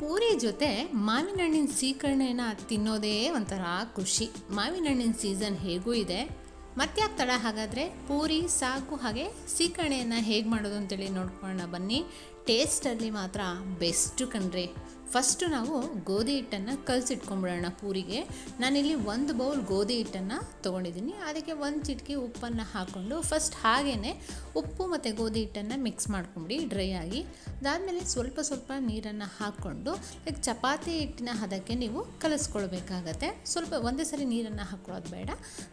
ಪೂರಿ ಜೊತೆ ಮಾವಿನ ಹಣ್ಣಿನ ಸೀಕರಣೆನ ತಿನ್ನೋದೇ ಒಂಥರ ಖುಷಿ. ಮಾವಿನ ಹಣ್ಣಿನ ಸೀಸನ್ ಹೇಗೂ ಇದೆ. ಮತ್ತ್ಯಾಕೆ ತಡ ಹಾಗಾದರೆ ಪೂರಿ ಸಾಕು ಹಾಗೆ ಸೀಕರಣೆಯನ್ನು ಹೇಗೆ ಮಾಡೋದು ಅಂತೇಳಿ ನೋಡ್ಕೊಳ್ಳೋಣ ಬನ್ನಿ. ಟೇಸ್ಟಲ್ಲಿ ಮಾತ್ರ ಬೆಸ್ಟು ಕಣ್ರಿ. ಫಸ್ಟು ನಾವು ಗೋಧಿ ಹಿಟ್ಟನ್ನು ಕಲಸಿಟ್ಕೊಂಬಿಡೋಣ ಪೂರಿಗೆ. ನಾನಿಲ್ಲಿ ಒಂದು ಬೌಲ್ ಗೋಧಿ ಹಿಟ್ಟನ್ನು ತೊಗೊಂಡಿದ್ದೀನಿ. ಅದಕ್ಕೆ ಒಂದು ಚಿಟಿಕೆ ಉಪ್ಪನ್ನು ಹಾಕ್ಕೊಂಡು ಫಸ್ಟ್ ಹಾಗೇ ಉಪ್ಪು ಮತ್ತು ಗೋಧಿ ಹಿಟ್ಟನ್ನು ಮಿಕ್ಸ್ ಮಾಡ್ಕೊಂಬಿಡಿ, ಡ್ರೈ ಆಗಿ. ಅದಾದಮೇಲೆ ಸ್ವಲ್ಪ ಸ್ವಲ್ಪ ನೀರನ್ನು ಹಾಕ್ಕೊಂಡು ಲೈಕ್ ಚಪಾತಿ ಹಿಟ್ಟಿನ ಹದಕ್ಕೆ ನೀವು ಕಲಿಸ್ಕೊಳ್ಬೇಕಾಗತ್ತೆ. ಸ್ವಲ್ಪ ಒಂದೇ ಸರಿ ನೀರನ್ನು ಹಾಕ್ಕೊಳ್ಳೋದು ಬೇಡ.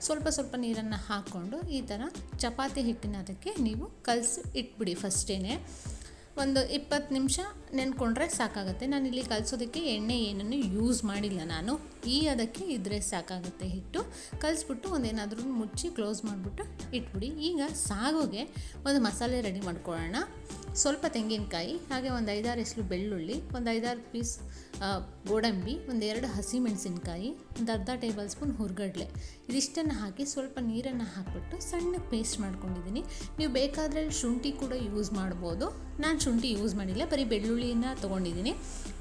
ಸ್ವಲ್ಪ ಸ್ವಲ್ಪ ನೀರನ್ನು ಹಾಕ್ಕೊಂಡು ಈ ಥರ ಚಪಾತಿ ಹಿಟ್ಟಿನ ಅದಕ್ಕೆ ನೀವು ಕಲಸಿ ಇಟ್ಬಿಡಿ ಫಸ್ಟೇ ಒಂದು ಇಪ್ಪತ್ತು ನಿಮಿಷ ನೆನ್ಕೊಂಡ್ರೆ ಸಾಕಾಗುತ್ತೆ. ನಾನು ಇಲ್ಲಿ ಕಲಿಸೋದಕ್ಕೆ ಎಣ್ಣೆ ಏನನ್ನು ಯೂಸ್ ಮಾಡಿಲ್ಲ ನಾನು. ಈ ಅದಕ್ಕೆ ಇದ್ರೆ ಸಾಕಾಗುತ್ತೆ ಹಿಟ್ಟು. ಕಲಿಸ್ಬಿಟ್ಟು ಒಂದೇನಾದರೂ ಮುಚ್ಚಿ ಕ್ಲೋಸ್ ಮಾಡಿಬಿಟ್ಟು ಇಟ್ಬಿಡಿ. ಈಗ ಸಾಗೋಗೆ ಒಂದು ಮಸಾಲೆ ರೆಡಿ ಮಾಡ್ಕೊಳ್ಳೋಣ. ಸ್ವಲ್ಪ ತೆಂಗಿನಕಾಯಿ, ಹಾಗೆ ಒಂದು ಐದಾರು ಎಸಲು ಬೆಳ್ಳುಳ್ಳಿ, ಒಂದು ಐದಾರು ಪೀಸ್ ಗೋಡಂಬಿ ಒಂದೆರಡು ಹಸಿಮೆಣಸಿನ್ಕಾಯಿ ಒಂದು ಅರ್ಧ ಟೇಬಲ್ ಸ್ಪೂನ್ ಹುರ್ಗಡ್ಲೆ. ಇದಿಷ್ಟನ್ನು ಹಾಕಿ ಸ್ವಲ್ಪ ನೀರನ್ನು ಹಾಕಿಬಿಟ್ಟು ಸಣ್ಣ ಪೇಸ್ಟ್ ಮಾಡ್ಕೊಂಡಿದ್ದೀನಿ. ನೀವು ಬೇಕಾದರೆ ಶುಂಠಿ ಕೂಡ ಯೂಸ್ ಮಾಡ್ಬೋದು. ನಾನು ಶುಂಠಿ ಯೂಸ್ ಮಾಡಿಲ್ಲ, ಬರೀ ಬೆಳ್ಳುಳ್ಳಿಯನ್ನು ತೊಗೊಂಡಿದ್ದೀನಿ.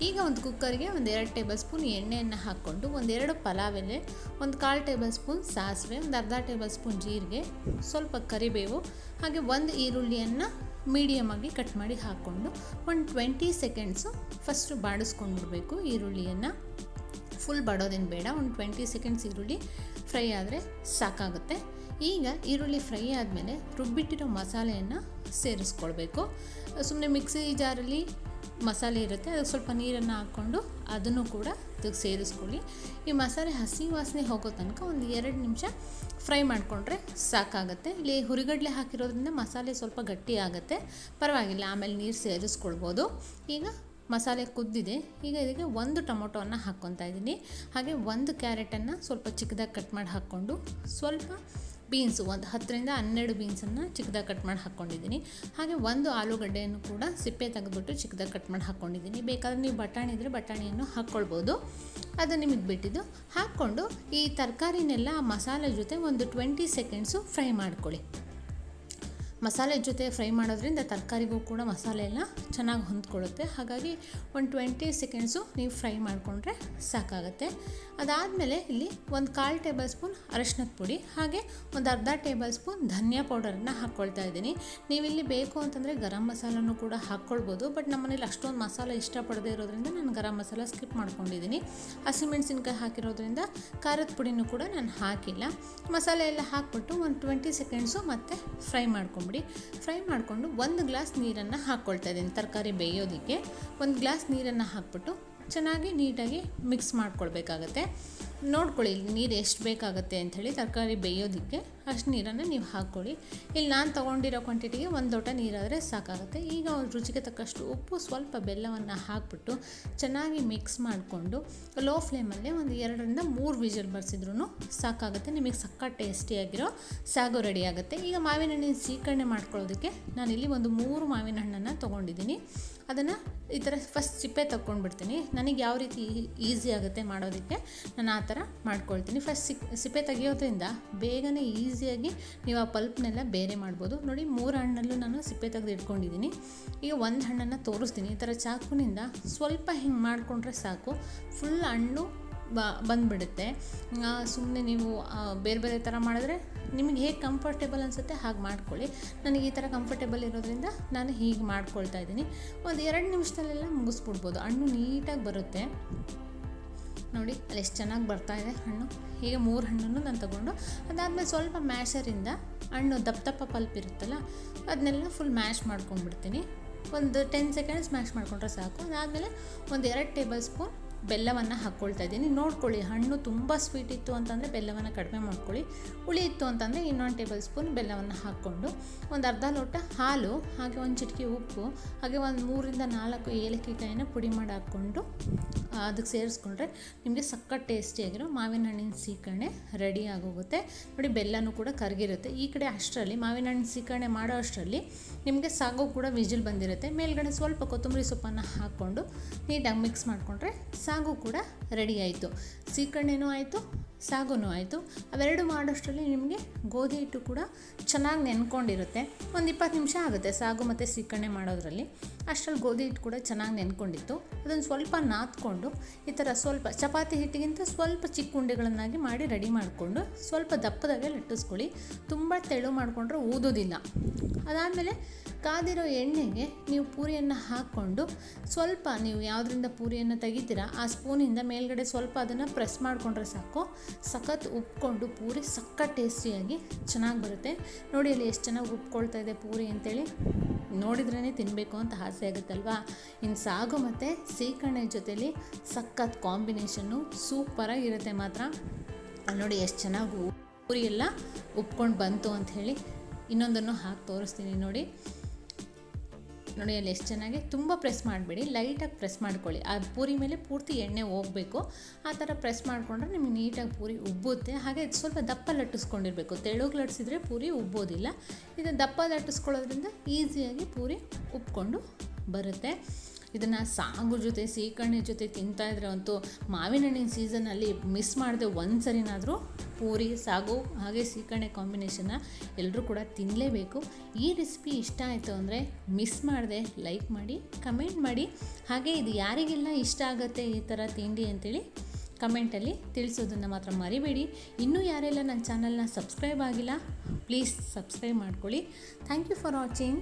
ಈಗ ಒಂದು ಕುಕ್ಕರ್ಗೆ ಒಂದು ಎರಡು ಟೇಬಲ್ ಸ್ಪೂನ್ ಎಣ್ಣೆಯನ್ನು ಹಾಕ್ಕೊಂಡು ಒಂದೆರಡು ಪಲಾವ್ ಎಲೆ ಒಂದು ಕಾಲು ಟೇಬಲ್ ಸ್ಪೂನ್ ಸಾಸಿವೆ, ಒಂದು ಅರ್ಧ ಟೇಬಲ್ ಸ್ಪೂನ್ ಜೀರಿಗೆ, ಸ್ವಲ್ಪ ಕರಿಬೇವು, ಹಾಗೆ ಒಂದು ಈರುಳ್ಳಿಯನ್ನು ಮೀಡಿಯಮ್ ಆಗಿ ಕಟ್ ಮಾಡಿ ಹಾಕ್ಕೊಂಡು ಒಂದು ಟ್ವೆಂಟಿ ಸೆಕೆಂಡ್ಸು ಫಸ್ಟು ಬಾಡಿಸ್ಕೊಂಡ್ಬಿಡ್ಬೇಕು ಈರುಳ್ಳಿಯನ್ನು. ಫುಲ್ ಬಾಡೋದೇನು ಬೇಡ ಒಂದು ಟ್ವೆಂಟಿ ಸೆಕೆಂಡ್ಸ್ ಈರುಳ್ಳಿ ಫ್ರೈ ಆದರೆ ಸಾಕಾಗುತ್ತೆ. ಈಗ ಈರುಳ್ಳಿ ಫ್ರೈ ಆದಮೇಲೆ ರುಬ್ಬಿಟ್ಟಿರೋ ಮಸಾಲೆಯನ್ನು ಸೇರಿಸ್ಕೊಳ್ಬೇಕು. ಸುಮ್ಮನೆ ಮಿಕ್ಸಿ ಜಾರಲ್ಲಿ ಮಸಾಲೆ ಇರುತ್ತೆ, ಅದಕ್ಕೆ ಸ್ವಲ್ಪ ನೀರನ್ನು ಹಾಕ್ಕೊಂಡು ಅದನ್ನು ಕೂಡ ಅದಕ್ಕೆ ಸೇರಿಸ್ಕೊಳ್ಳಿ. ಈ ಮಸಾಲೆ ಹಸಿ ವಾಸನೆ ಹೋಗೋ ತನಕ ಒಂದು ಎರಡು ನಿಮಿಷ ಫ್ರೈ ಮಾಡಿಕೊಂಡ್ರೆ ಸಾಕಾಗುತ್ತೆ. ಇಲ್ಲಿ ಹುರಿಗಡಲೆ ಹಾಕಿರೋದ್ರಿಂದ ಮಸಾಲೆ ಸ್ವಲ್ಪ ಗಟ್ಟಿ ಆಗುತ್ತೆ. ಪರವಾಗಿಲ್ಲ, ಆಮೇಲೆ ನೀರು ಸೇರಿಸ್ಕೊಳ್ಬೋದು. ಈಗ ಮಸಾಲೆ ಕುದ್ದಿದೆ. ಈಗ ಇದಕ್ಕೆ ಒಂದು ಟೊಮೊಟೊವನ್ನು ಹಾಕ್ಕೊತಾ ಇದ್ದೀನಿ. ಹಾಗೆ ಒಂದು ಕ್ಯಾರೆಟನ್ನು ಸ್ವಲ್ಪ ಚಿಕ್ಕದಾಗಿ ಕಟ್ ಮಾಡಿ ಹಾಕ್ಕೊಂಡು ಸ್ವಲ್ಪ ಬೀನ್ಸು ಒಂದು ಹತ್ತರಿಂದ ಹನ್ನೆರಡು ಬೀನ್ಸನ್ನು ಚಿಕ್ಕದಾಗಿ ಕಟ್ ಮಾಡಿ ಹಾಕ್ಕೊಂಡಿದ್ದೀನಿ ಹಾಗೆ ಒಂದು ಆಲೂಗಡ್ಡೆಯನ್ನು ಕೂಡ ಸಿಪ್ಪೆ ತೆಗೆದುಬಿಟ್ಟು ಚಿಕ್ಕದಾಗಿ ಕಟ್ ಮಾಡಿ ಹಾಕ್ಕೊಂಡಿದ್ದೀನಿ ಬೇಕಾದ್ರೆ ನೀವು ಬಟಾಣಿ ಇದ್ದರೆ ಬಟಾಣಿಯನ್ನು ಹಾಕ್ಕೊಳ್ಬೋದು. ಅದು ನಿಮಗೆ ಬಿಟ್ಟಿದ್ದು. ಹಾಕ್ಕೊಂಡು ಈ ತರಕಾರಿನೆಲ್ಲ ಮಸಾಲೆ ಜೊತೆ ಒಂದು ಟ್ವೆಂಟಿ ಸೆಕೆಂಡ್ಸು ಫ್ರೈ ಮಾಡ್ಕೊಳ್ಳಿ. ಮಸಾಲೆ ಜೊತೆ ಫ್ರೈ ಮಾಡೋದ್ರಿಂದ ತರಕಾರಿಗೂ ಕೂಡ ಮಸಾಲೆ ಎಲ್ಲ ಚೆನ್ನಾಗಿ ಹೊಂದ್ಕೊಳ್ಳುತ್ತೆ. ಹಾಗಾಗಿ ಒಂದು ಟ್ವೆಂಟಿ ಸೆಕೆಂಡ್ಸು ನೀವು ಫ್ರೈ ಮಾಡಿಕೊಂಡ್ರೆ ಸಾಕಾಗುತ್ತೆ. ಅದಾದಮೇಲೆ ಇಲ್ಲಿ ಒಂದು ಕಾಲು ಟೇಬಲ್ ಸ್ಪೂನ್ ಅರಶಿನದ ಪುಡಿ, ಹಾಗೆ ಒಂದು ಅರ್ಧ ಟೇಬಲ್ ಸ್ಪೂನ್ ಧನಿಯಾ ಪೌಡರನ್ನು ಹಾಕ್ಕೊಳ್ತಾ ಇದ್ದೀನಿ. ನೀವಿಲ್ಲಿ ಬೇಕು ಅಂತಂದರೆ ಗರಂ ಮಸಾಲನೂ ಕೂಡ ಹಾಕ್ಕೊಳ್ಬೋದು ಬಟ್ ನಮ್ಮನೇಲಿ ಅಷ್ಟೊಂದು ಮಸಾಲೆ ಇಷ್ಟಪಡದೇ ಇರೋದ್ರಿಂದ ನಾನು ಗರಂ ಮಸಾಲ ಸ್ಕಿಪ್ ಮಾಡ್ಕೊಂಡಿದ್ದೀನಿ. ಹಸಿಮೆಣಸಿನ್ಕಾಯಿ ಹಾಕಿರೋದ್ರಿಂದ ಖಾರದ ಪುಡಿನೂ ಕೂಡ ನಾನು ಹಾಕಿಲ್ಲ. ಮಸಾಲೆ ಎಲ್ಲ ಹಾಕ್ಬಿಟ್ಟು ಒಂದು ಟ್ವೆಂಟಿ ಸೆಕೆಂಡ್ಸು ಮತ್ತೆ ಫ್ರೈ ಮಾಡ್ಕೊಂಬಿಡಿ ಫ್ರೈ ಮಾಡಿಕೊಂಡು ಒಂದು ಗ್ಲಾಸ್ ನೀರನ್ನು ಹಾಕ್ಕೊಳ್ತಾ ಇದ್ದೀನಿ, ತರಕಾರಿ ಬೇಯೋದಕ್ಕೆ. ಒಂದು ಗ್ಲಾಸ್ ನೀರನ್ನು ಹಾಕ್ಬಿಟ್ಟು ಚೆನ್ನಾಗಿ ನೀಟಾಗಿ ಮಿಕ್ಸ್ ಮಾಡ್ಕೊಳ್ಬೇಕಾಗತ್ತೆ. ನೋಡ್ಕೊಳ್ಳಿ, ನೀರು ಎಷ್ಟು ಬೇಕಾಗುತ್ತೆ ಅಂಥೇಳಿ ತರಕಾರಿ ಬೇಯೋದಕ್ಕೆ. ಅಷ್ಟು ನೀರನ್ನು ನೀವು ಹಾಕ್ಕೊಳ್ಳಿ. ಇಲ್ಲಿ ನಾನು ತೊಗೊಂಡಿರೋ ಕ್ವಾಂಟಿಟಿಗೆ ಒಂದು ಲೋಟ ನೀರಾದರೆ ಸಾಕಾಗುತ್ತೆ. ಈಗ ರುಚಿಗೆ ತಕ್ಕಷ್ಟು ಉಪ್ಪು, ಸ್ವಲ್ಪ ಬೆಲ್ಲವನ್ನು ಹಾಕ್ಬಿಟ್ಟು ಚೆನ್ನಾಗಿ ಮಿಕ್ಸ್ ಮಾಡಿಕೊಂಡು ಲೋ ಫ್ಲೇಮಲ್ಲೇ ಒಂದು ಎರಡರಿಂದ ಮೂರು ವಿಜಲ್ ಬರ್ಸಿದ್ರೂ ಸಾಕಾಗುತ್ತೆ. ನಿಮಗೆ ಸಕ್ಕ ಟೇಸ್ಟಿಯಾಗಿರೋ ಸಾಗು ರೆಡಿ ಆಗುತ್ತೆ. ಈಗ ಮಾವಿನ ಹಣ್ಣಿನ ಸೀಕರಣೆ ಮಾಡ್ಕೊಳ್ಳೋದಕ್ಕೆ ನಾನಿಲ್ಲಿ ಒಂದು ಮೂರು ಮಾವಿನ ಹಣ್ಣನ್ನು ತೊಗೊಂಡಿದ್ದೀನಿ. ಅದನ್ನು ಈ ಥರ ಫಸ್ಟ್ ಸಿಪ್ಪೆ ತಗೊಂಡ್ಬಿಡ್ತೀನಿ ನನಗೆ ಯಾವ ರೀತಿ ಈಸಿ ಆಗುತ್ತೆ ಮಾಡೋದಕ್ಕೆ ನಾನು ಆ ಥರ ಮಾಡ್ಕೊಳ್ತೀನಿ. ಫಸ್ಟ್ ಸಿಕ್ ಸಿಪ್ಪೆ ತೆಗೆಯೋದ್ರಿಂದ ಬೇಗನೆ ಈಸಿಯಾಗಿ ನೀವು ಆ ಪಲ್ಪ್ನೆಲ್ಲ ಬೇರೆ ಮಾಡ್ಬೋದು. ನೋಡಿ, ಮೂರು ಹಣ್ಣಲ್ಲೂ ನಾನು ಸಿಪ್ಪೆ ತೆಗೆದು ಇಟ್ಕೊಂಡಿದ್ದೀನಿ. ಈಗ ಒಂದು ಹಣ್ಣನ್ನು ತೋರಿಸ್ತೀನಿ. ಈ ಥರ ಚಾಕುನಿಂದ ಸ್ವಲ್ಪ ಹಿಂಗೆ ಮಾಡಿಕೊಂಡ್ರೆ ಸಾಕು. ಫುಲ್ ಹಣ್ಣು ಬ, ಬಂದುಬಿಡುತ್ತೆ. ಸುಮ್ಮನೆ ನೀವು ಬೇರೆ ಬೇರೆ ಥರ ಮಾಡಿದ್ರೆ ನಿಮಗೆ ಹೇಗೆ ಕಂಫರ್ಟೇಬಲ್ ಅನಿಸುತ್ತೆ ಹಾಗೆ ಮಾಡ್ಕೊಳ್ಳಿ. ನನಗೆ ಈ ಥರ ಕಂಫರ್ಟೇಬಲ್ ಇರೋದ್ರಿಂದ ನಾನು ಹೀಗೆ ಮಾಡ್ಕೊಳ್ತಾ ಇದ್ದೀನಿ. ಒಂದು ಎರಡು ನಿಮಿಷದಲ್ಲೆಲ್ಲ ಮುಗಿಸ್ಬಿಡ್ಬೋದು. ಹಣ್ಣು ನೀಟಾಗಿ ಬರುತ್ತೆ. ನೋಡಿ, ಅಲ್ಲಿ ಎಷ್ಟು ಚೆನ್ನಾಗಿ ಬರ್ತಾ ಇದೆ ಹಣ್ಣು. ಹೀಗೆ ಮೂರು ಹಣ್ಣನ್ನು ನಾನು ತಗೊಂಡು, ಅದಾದಮೇಲೆ ಸ್ವಲ್ಪ ಮ್ಯಾಶರಿಂದ ಹಣ್ಣು ದಪ್ಪ ದಪ್ಪ ಪಲ್ಪ್ ಇರುತ್ತಲ್ಲ, ಅದನ್ನೆಲ್ಲ ಫುಲ್ ಮ್ಯಾಶ್ ಮಾಡ್ಕೊಂಡ್ಬಿಡ್ತೀನಿ. ಒಂದು ಟೆನ್ ಸೆಕೆಂಡ್ಸ್ ಮ್ಯಾಶ್ ಮಾಡ್ಕೊಂಡ್ರೆ ಸಾಕು. ಅದಾದಮೇಲೆ ಒಂದು ಎರಡು ಟೇಬಲ್ ಸ್ಪೂನ್ ಬೆಲ್ಲವನ್ನು ಹಾಕ್ಕೊಳ್ತಾ ಇದ್ದೀನಿ. ನೋಡ್ಕೊಳ್ಳಿ, ಹಣ್ಣು ತುಂಬ ಸ್ವೀಟ್ ಇತ್ತು ಅಂತಂದರೆ ಬೆಲ್ಲವನ್ನು ಕಡಿಮೆ ಮಾಡ್ಕೊಳ್ಳಿ. ಹುಳಿ ಇತ್ತು ಅಂತಂದರೆ ಇನ್ನೊಂದು ಟೇಬಲ್ ಸ್ಪೂನ್ ಬೆಲ್ಲವನ್ನು ಹಾಕ್ಕೊಂಡು ಒಂದು ಅರ್ಧ ಲೋಟ ಹಾಲು, ಹಾಗೆ ಒಂದು ಚಿಟಿಕೆ ಉಪ್ಪು, ಹಾಗೆ ಒಂದು ಮೂರಿಂದ ನಾಲ್ಕು ಏಲಕ್ಕಿಕಾಯಿನ ಪುಡಿ ಮಾಡಿ ಹಾಕ್ಕೊಂಡು ಅದಕ್ಕೆ ಸೇರಿಸ್ಕೊಂಡ್ರೆ ನಿಮಗೆ ಸಕ್ಕತ್ ಟೇಸ್ಟಿಯಾಗಿರೋ ಮಾವಿನ ಹಣ್ಣಿನ ಸೀಕರಣೆ ರೆಡಿ ಆಗೋಗುತ್ತೆ. ನೋಡಿ, ಬೆಲ್ಲನೂ ಕೂಡ ಕರಗಿರುತ್ತೆ. ಈ ಕಡೆ ಅಷ್ಟರಲ್ಲಿ, ಮಾವಿನ ಹಣ್ಣಿನ ಸೀಕರಣೆ ಮಾಡೋ ಅಷ್ಟರಲ್ಲಿ ನಿಮಗೆ ಸಾಗು ಕೂಡ ವಿಜಿಲ್ ಬಂದಿರುತ್ತೆ. ಮೇಲ್ಗಡೆ ಸ್ವಲ್ಪ ಕೊತ್ತಂಬರಿ ಸೊಪ್ಪನ್ನು ಹಾಕ್ಕೊಂಡು ನೀಟಾಗಿ ಮಿಕ್ಸ್ ಮಾಡಿಕೊಂಡ್ರೆ ಸಾಗು ಕೂಡ ರೆಡಿ ಆಯಿತು. ಸೀಕರಣೆನೂ ಆಯಿತು, ಸಾಗುನೂ ಆಯಿತು. ಅವೆರಡು ಮಾಡೋಷ್ಟರಲ್ಲಿ ನಿಮಗೆ ಗೋಧಿ ಹಿಟ್ಟು ಕೂಡ ಚೆನ್ನಾಗಿ ನೆನ್ಕೊಂಡಿರುತ್ತೆ. ಒಂದು ಇಪ್ಪತ್ತು ನಿಮಿಷ ಆಗುತ್ತೆ ಸಾಗು ಮತ್ತು ಸೀಕರಣೆ ಮಾಡೋದ್ರಲ್ಲಿ. ಅಷ್ಟರಲ್ಲಿ ಗೋಧಿ ಹಿಟ್ಟು ಕೂಡ ಚೆನ್ನಾಗಿ ನೆನ್ಕೊಂಡಿತ್ತು. ಅದನ್ನು ಸ್ವಲ್ಪ ನಾದ್ಕೊಂಡು ಈ ಥರ ಸ್ವಲ್ಪ ಚಪಾತಿ ಹಿಟ್ಟಿಗಿಂತ ಸ್ವಲ್ಪ ಚಿಕ್ಕ ಉಂಡೆಗಳನ್ನಾಗಿ ಮಾಡಿ ರೆಡಿ ಮಾಡಿಕೊಂಡು ಸ್ವಲ್ಪ ದಪ್ಪದಾಗೆ ಲಟ್ಟಿಸ್ಕೊಳ್ಳಿ ತುಂಬ ತೆಳು ಮಾಡಿಕೊಂಡ್ರೆ ಊದೋದಿಲ್ಲ. ಅದಾದಮೇಲೆ ಕಾದಿರೋ ಎಣ್ಣೆಗೆ ನೀವು ಪೂರಿಯನ್ನು ಹಾಕ್ಕೊಂಡು ಸ್ವಲ್ಪ ನೀವು ಯಾವುದರಿಂದ ಪೂರಿಯನ್ನು ತೆಗಿತೀರಾ, ಆ ಸ್ಪೂನಿಂದ ಮೇಲ್ಗಡೆ ಸ್ವಲ್ಪ ಅದನ್ನು ಪ್ರೆಸ್ ಮಾಡಿಕೊಂಡ್ರೆ ಸಾಕು. ಸಖತ್ ಉಪ್ಕೊಂಡು ಪೂರಿ ಸಖತ್ ಟೇಸ್ಟಿಯಾಗಿ ಚೆನ್ನಾಗಿ ಬರುತ್ತೆ. ನೋಡಿ ಅಲ್ಲಿ ಎಷ್ಟು ಚೆನ್ನಾಗಿ ಉಪ್ಕೊಳ್ತಾ ಇದೆ ಪೂರಿ ಅಂತೇಳಿ. ನೋಡಿದ್ರೇ ತಿನ್ನಬೇಕು ಅಂತ ಆಸೆ ಆಗುತ್ತಲ್ವಾ? ಇನ್ನು ಸಾಗು ಮತ್ತು ಸೀಕರಣೆ ಜೊತೆಲಿ ಸಖತ್ ಕಾಂಬಿನೇಷನ್ನು ಸೂಪರಾಗಿರುತ್ತೆ ಮಾತ್ರ. ನೋಡಿ ಎಷ್ಟು ಚೆನ್ನಾಗಿ ಪೂರಿ ಎಲ್ಲ ಉಪ್ಕೊಂಡು ಬಂತು ಹೇಳಿ ಇನ್ನೊಂದನ್ನು ಹಾಕಿ ತೋರಿಸ್ತೀನಿ ನೋಡಿ. ನೋಡಿ ಅಲ್ಲಿ ಎಷ್ಟು ಚೆನ್ನಾಗಿ ತುಂಬ ಪ್ರೆಸ್ ಮಾಡಬೇಡಿ ಲೈಟಾಗಿ ಪ್ರೆಸ್ ಮಾಡ್ಕೊಳ್ಳಿ. ಆ ಪೂರಿ ಮೇಲೆ ಪೂರ್ತಿ ಎಣ್ಣೆ ಹೋಗಬೇಕು. ಆ ಥರ ಪ್ರೆಸ್ ಮಾಡಿಕೊಂಡ್ರೆ ನಿಮಗೆ ನೀಟಾಗಿ ಪೂರಿ ಉಬ್ಬುತ್ತೆ. ಹಾಗೆ ಸ್ವಲ್ಪ ದಪ್ಪ ಲಟ್ಟಿಸ್ಕೊಂಡಿರಬೇಕು ತೆಳುಗೆ ಲಟ್ಟಿಸಿದ್ರೆ ಪೂರಿ ಉಬ್ಬೋದಿಲ್ಲ. ಇದು ದಪ್ಪ ಲಟ್ಟಿಸ್ಕೊಳ್ಳೋದ್ರಿಂದ ಈಸಿಯಾಗಿ ಪೂರಿ ಉಬ್ಕೊಂಡು ಬರುತ್ತೆ. ಇದನ್ನು ಸಾಗು ಜೊತೆ, ಸೀಕರಣೆ ಜೊತೆ ತಿಂತಾ ಇದ್ರೆ ಅಂತೂ ಮಾವಿನ ಹಣ್ಣಿನ ಸೀಸನಲ್ಲಿ ಮಿಸ್ ಮಾಡದೆ ಒಂದು ಸರಿನಾದರೂ ಪೂರಿ, ಸಾಗು, ಹಾಗೆ ಸೀಕರ್ಣೆ ಕಾಂಬಿನೇಷನ್ನ ಎಲ್ಲರೂ ಕೂಡ ತಿನ್ನಲೇಬೇಕು ಈ ರೆಸಿಪಿ ಇಷ್ಟ ಆಯಿತು ಅಂದರೆ ಮಿಸ್ ಮಾಡದೆ ಲೈಕ್ ಮಾಡಿ ಕಮೆಂಟ್ ಮಾಡಿ. ಹಾಗೆ ಇದು ಯಾರಿಗೆಲ್ಲ ಇಷ್ಟ ಆಗುತ್ತೆ ಈ ಥರ ತಿಂಡಿ ಅಂತೇಳಿ ಕಮೆಂಟಲ್ಲಿ ತಿಳಿಸೋದನ್ನು ಮಾತ್ರ ಮರಿಬೇಡಿ. ಇನ್ನೂ ಯಾರೆಲ್ಲ ನನ್ನ ಚಾನಲ್ನ ಸಬ್ಸ್ಕ್ರೈಬ್ ಆಗಿಲ್ಲ ಪ್ಲೀಸ್ ಸಬ್ಸ್ಕ್ರೈಬ್ ಮಾಡ್ಕೊಳ್ಳಿ. Thank you for watching